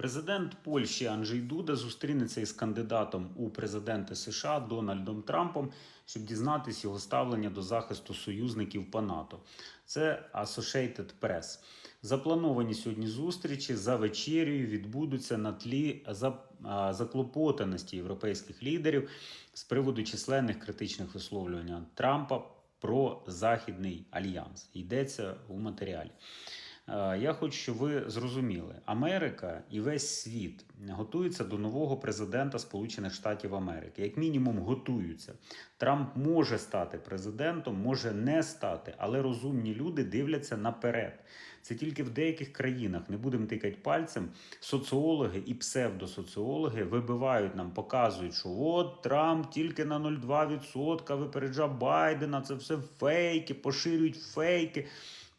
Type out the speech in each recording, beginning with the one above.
Президент Польщі Анджей Дуда зустрінеться із кандидатом у президенти США Дональдом Трампом, щоб дізнатись його ставлення до захисту союзників по НАТО. Це Associated Press. Заплановані сьогодні зустрічі за вечерю відбудуться на тлі за- заклопотаності європейських лідерів з приводу численних критичних висловлювань Трампа про західний альянс. Йдеться у матеріалі. Е, Я хочу, щоб ви зрозуміли, Америка і весь світ готуються до нового президента Сполучених Штатів Америки. Як мінімум, готуються. Трамп може стати президентом, може не стати, але розумні люди дивляться наперед. Це тільки в деяких країнах не будемо тикати пальцем. Соціологи і псевдосоціологи вибивають нам, показують, що от Трамп тільки на 0,2% випереджав Байдена. Це все фейки, поширюють фейки.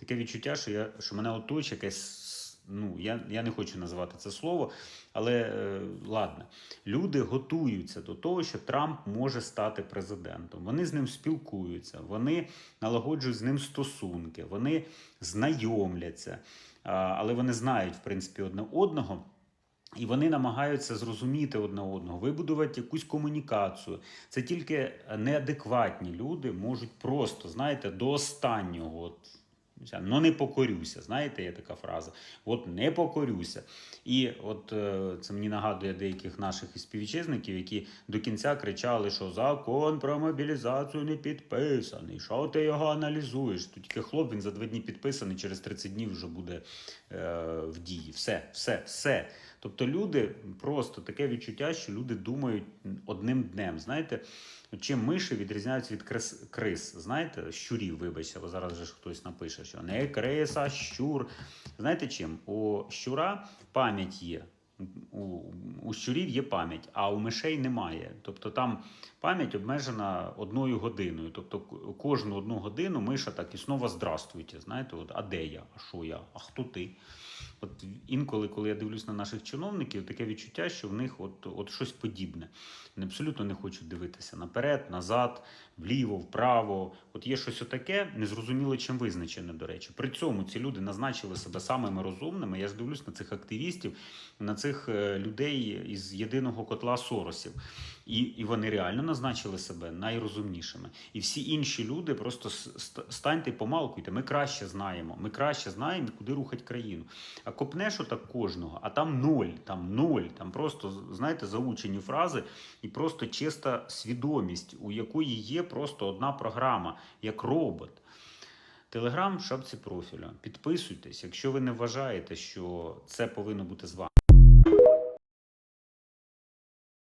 Таке відчуття, що я що мене оточує якесь. Ну, я, я не хочу називати це слово, але е, ладно. Люди готуються до того, що Трамп може стати президентом. Вони з ним спілкуються, вони налагоджують з ним стосунки, вони знайомляться, а, але вони знають, в принципі, одне одного. І вони намагаються зрозуміти одне одного, вибудувати якусь комунікацію. Це тільки неадекватні люди можуть просто, знаєте, до останнього. От, Ну, не покорюся. Знаєте, є така фраза. От не покорюся. І от е, це мені нагадує деяких наших співвітчизників, які до кінця кричали, що закон про мобілізацію не підписаний. Що ти його аналізуєш? Тут тільки хлоп, він за два дні підписаний, через 30 днів вже буде е, в дії. Все, все, все. Тобто люди просто таке відчуття, що люди думають одним днем. Знаєте, чим миші відрізняються від крис, крис? Знаєте, щурів, вибачте, бо зараз же хтось напише, що не криса, щур. Знаєте чим? У щура пам'ять є. У, у щурів є пам'ять, а у мишей немає. Тобто там пам'ять обмежена одною годиною. Тобто кожну одну годину миша так і знову здравствуйте. Знаєте, от, а де я? А що я? А хто ти? От інколи, коли я дивлюсь на наших чиновників, таке відчуття, що в них от, от щось подібне. Вони абсолютно не хочуть дивитися наперед, назад, вліво, вправо. От є щось отаке, незрозуміло чим визначене, до речі. При цьому ці люди назначили себе самими розумними. Я ж дивлюсь на цих активістів, на цих е, людей із єдиного котла Соросів. І, і вони реально назначили себе найрозумнішими. І всі інші люди просто станьте і помалкуйте. Ми краще знаємо. Ми краще знаємо, куди рухать країну. А копнеш отак кожного, а там ноль, там ноль, там просто, знаєте, заучені фрази і просто чиста свідомість, у якої є просто одна програма, як робот. Телеграм в шапці профіля. Підписуйтесь, якщо ви не вважаєте, що це повинно бути з вами.